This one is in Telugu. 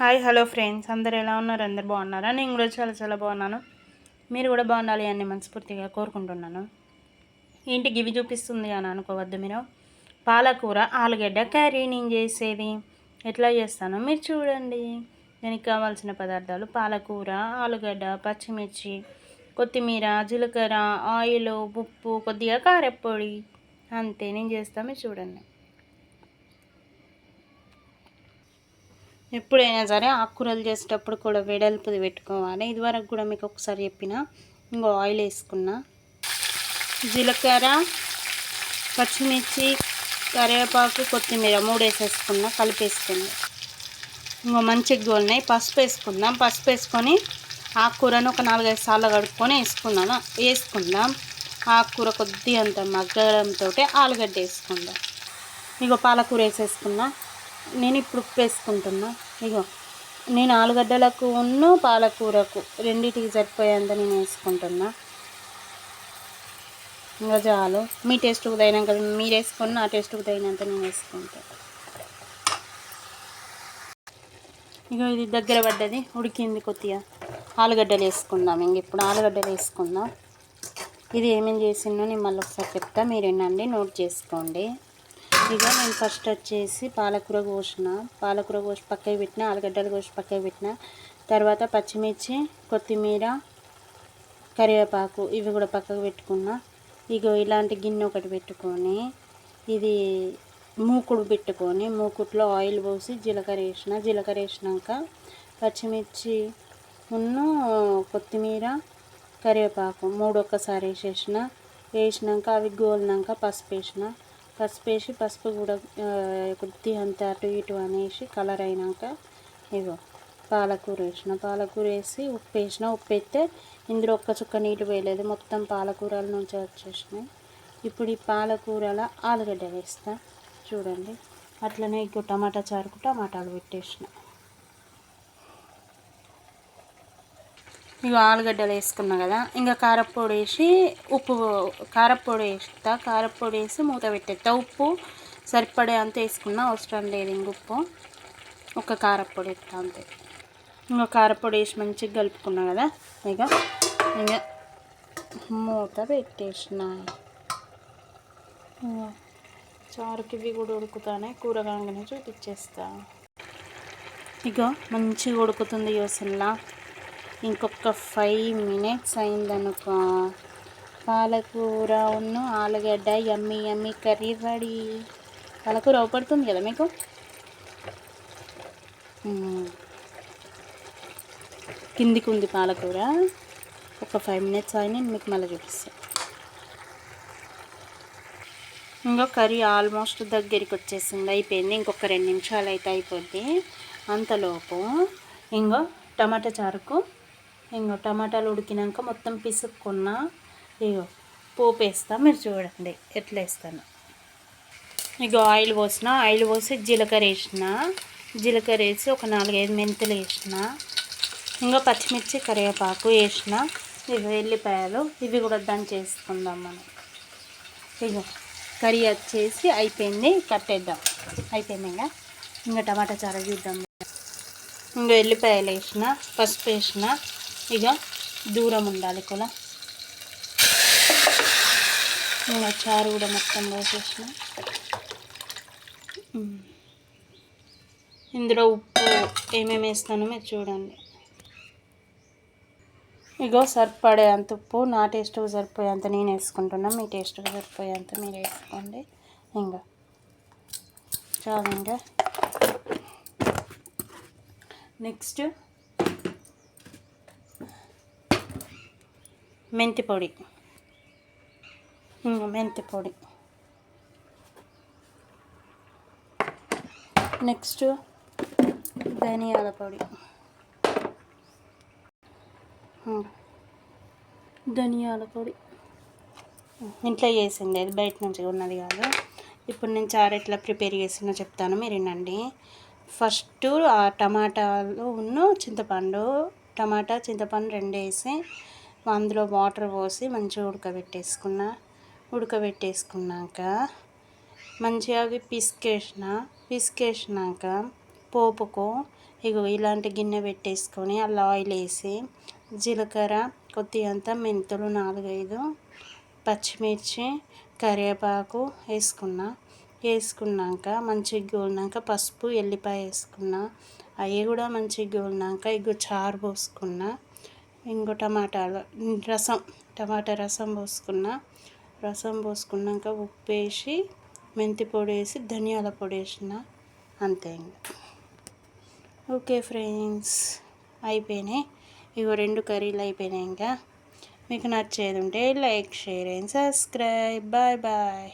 Hi hello friends. అందరు ఎలా ఉన్నారు? అందరు బాగున్నారా? నేను కూడా చాలా చాలా బాగున్నాను. మీరు కూడా బాగుండాలి అని మనస్ఫూర్తిగా కోరుకుంటున్నాను. ఏంటి గివి చూపిస్తుంది అని అనుకోవద్దు మీరు. పాలకూర ఆలుగడ్డ కర్రీ నేను చేసేది. ఎట్లా చేస్తానో మీరు చూడండి. దానికి కావాల్సిన పదార్థాలు పాలకూర ఆలుగడ్డ పచ్చిమిర్చి కొత్తిమీర జీలకర్ర ఆయిల్ ఉప్పు కొద్దిగా కారప్పొడి. అంతే నేను చేస్తాను మీరు చూడండి. ఎప్పుడైనా సరే ఆకుకూరలు చేసేటప్పుడు కూడా వెడల్పుది పెట్టుకోవాలి. ఇదివరకు కూడా మీకు ఒకసారి చెప్పిన ఇంకో ఆయిల్ వేసుకున్నా జీలకర్ర పచ్చిమిర్చి కరివేపాకు కొత్తిమీర మూడు వేసేసుకున్నా కలిపేసుకుందాం ఇంకో మంచిగా ఉన్నాయి పసుపు వేసుకుందాం. పసుపు వేసుకొని ఆకుకూరను ఒక నాలుగైదు సార్లు కడుక్కొని వేసుకున్నాను వేసుకుందాం. ఆకుకూర కొద్ది అంత మగ్గడంతో ఆలుగడ్డ వేసుకుందాం. ఇంకో పాలకూర వేసేసుకుందాం. నేను ఇప్పుడు ఉప్పు వేసుకుంటున్నా. ఇగో నేను ఆలుగడ్డలకు ఉన్న పాలకూరకు రెండింటికి సరిపోయేంత నేను వేసుకుంటున్నా. ఇంకా చాలు. మీ టేస్ట్కు తగినాక మీరు వేసుకొని నా టేస్ట్కు తగినంత నేను వేసుకుంటాను ఇక ఇది దగ్గర పడ్డది. ఉడికింది కొద్దిగా. ఆలుగడ్డలు వేసుకుందాం. ఇంక ఇప్పుడు ఆలుగడ్డలు వేసుకుందాం. ఇది ఏమేమి చేసిందో నేను మళ్ళీ ఒకసారి చెప్తా. మీరు వినండి నోట్ చేసుకోండి. ఇక నేను ఫస్ట్ వచ్చేసి పాలకూర కోసిన. పాలకూర కోసి పక్కకి పెట్టిన ఆలుగడ్డలు కోసి పక్కకి పెట్టిన. తర్వాత పచ్చిమిర్చి కొత్తిమీర కరివేపాకు ఇవి కూడా పక్కకు పెట్టుకున్నా. ఇగో ఇలాంటి గిన్నె ఒకటి పెట్టుకొని ఇది మూకుడు పెట్టుకొని మూకుట్లో ఆయిల్ పోసి జీలకర్ర వేసిన. జీలకర్ర వేసినాక పచ్చిమిర్చి ఉన్న కొత్తిమీర కరివేపాకు మూడు ఒక్కసారి వేసేసిన. వేసినాక అవి గోలినాక పసుపు వేసిన. పసుపు వేసి పసుపు కూడా కొద్ది అంత అటు ఇటు అనేసి కలర్ అయినాక ఇగో పాలకూర వేసిన. పాలకూర వేసి ఉప్పు వేసిన. ఉప్పు వేస్తే ఇందులో ఒక్క చుక్క నీళ్ళు వేయలేదు మొత్తం పాలకూరల నుంచి వచ్చేసినాయి. ఇప్పుడు ఈ పాలకూరల ఆలుగడ్డ వేస్తా. చూడండి. అట్లనే ఇంకో టమాటా చారుకు టమాటాలు పెట్టేసిన. ఇక ఆలుగడ్డలు వేసుకున్నా కదా ఇంకా కారప్పొడి వేసి ఉప్పు కారప్పొడి వేస్తా కారప్పొడి వేసి మూత పెట్టేస్తా. ఉప్పు సరిపడే అంత వేసుకున్నా అవసరం లేదు ఇంక ఉప్పు. ఒక కారప్పొడి ఎత్తా అంతే. ఇంకా కారప్పొడి వేసి మంచిగా కలుపుకున్నా కదా ఇక ఇక మూత పెట్టేసిన. చారుకి ఇవి కూడా ఉడుకుతానే కూరగాయగానే చూపించేస్తా. ఇక మంచిగా ఉడుకుతుంది యోసన్లా ఇంకొక ఫైవ్ మినిట్స్ అయిందనుకో. పాలకూర ఉన్ను ఆలుగడ్డ ఎమ్మి ఎమ్మి కర్రీ రెడీ పాలకూర అవపడుతుంది కదా మీకు? కిందికి ఉంది పాలకూర. ఒక ఫైవ్ మినిట్స్ అయినా మీకు మళ్ళీ చూపిస్తాను ఇంకో కర్రీ ఆల్మోస్ట్ దగ్గరికి వచ్చేసింది అయిపోయింది. ఇంకొక రెండు నిమిషాలు అయితే అయిపోద్ది. అంతలోపు ఇంకో టమాటా చారుకు ఇంకో టమాటాలు ఉడికినాక మొత్తం పిసుక్కున్న ఇగో పోపు వేస్తా మీరు చూడండి ఎట్లా వేస్తాను. ఇగో ఆయిల్ పోసిన ఆయిల్ పోసి జీలకర్ర వేసిన. జీలకర్ర వేసి ఒక నాలుగైదు మెంతులు వేసిన. ఇంకా పచ్చిమిర్చి కరివేపాకు వేసిన. ఇగో ఎల్లిపాయలు ఇవి కూడా దాన్ని చేసుకుందాం మనం. ఇగో కర్రీ వచ్చేసి అయిపోయింది. కట్టేద్దాం అయిపోయింది? ఇంకా ఇంకా టమాటా చార చూద్దాం. ఇంకా ఎల్లిపాయలు వేసిన పసుపు వేసిన ఇక దూరం ఉండాలి కుల. ఇంకా చారు కూడా మొత్తం వేసేసిన ఇందులో ఉప్పు ఏమేమి వేస్తానో మీరు చూడండి. ఇగో సరిపడే అంత ఉప్పు నా టేస్ట్కి సరిపోయేంత నేను వేసుకుంటున్నా మీ టేస్ట్కి సరిపోయేంత మీరు వేసుకోండి. ఇంకా చాలా ఇంకా నెక్స్ట్ మెంతి పొడి మెంతి పొడి నెక్స్ట్ ధనియాల పొడి. ధనియాల పొడి. ఇంట్లో చేసింది అది బయట నుంచి ఉన్నది కాదు. ఇప్పుడు నేను చారు ఎట్లా ప్రిపేర్ చేసినా చెప్తాను మీరు వినండి. ఫస్ట్ ఆ టమాటాలు ఉన్న చింతపండు టమాటా చింతపండు రెండు వేసి అందులో వాటర్ పోసి మంచిగా ఉడకబెట్టేసుకున్న. ఉడకబెట్టేసుకున్నాక మంచిగా అవి పిసికేసిన పిసికేసినాక పోపుకు ఇగో ఇలాంటి గిన్నె పెట్టేసుకొని అలా ఆయిల్ వేసి జీలకర్ర కొద్దిగంత మెంతులు నాలుగైదు పచ్చిమిర్చి కరివేపాకు వేసుకున్న. వేసుకున్నాక మంచిగా గోలినాక పసుపు ఎల్లిపాయ వేసుకున్న. అవి కూడా మంచిగా గోలినాక ఇగో చారు పోసుకున్న. ఇంకో టమాటాలు రసం టమాటా రసం పోసుకున్న రసం పోసుకున్నాక ఉప్పు వేసి మెంతి పొడి వేసి ధనియాల పొడి వేసిన అంతే ఇంకా ఓకే ఫ్రెండ్స్ అయిపోయినాయి. ఇగో రెండు కర్రీలు అయిపోయినాయి ఇంకా మీకు నచ్చేది ఉంటే like share and subscribe. Bye bye.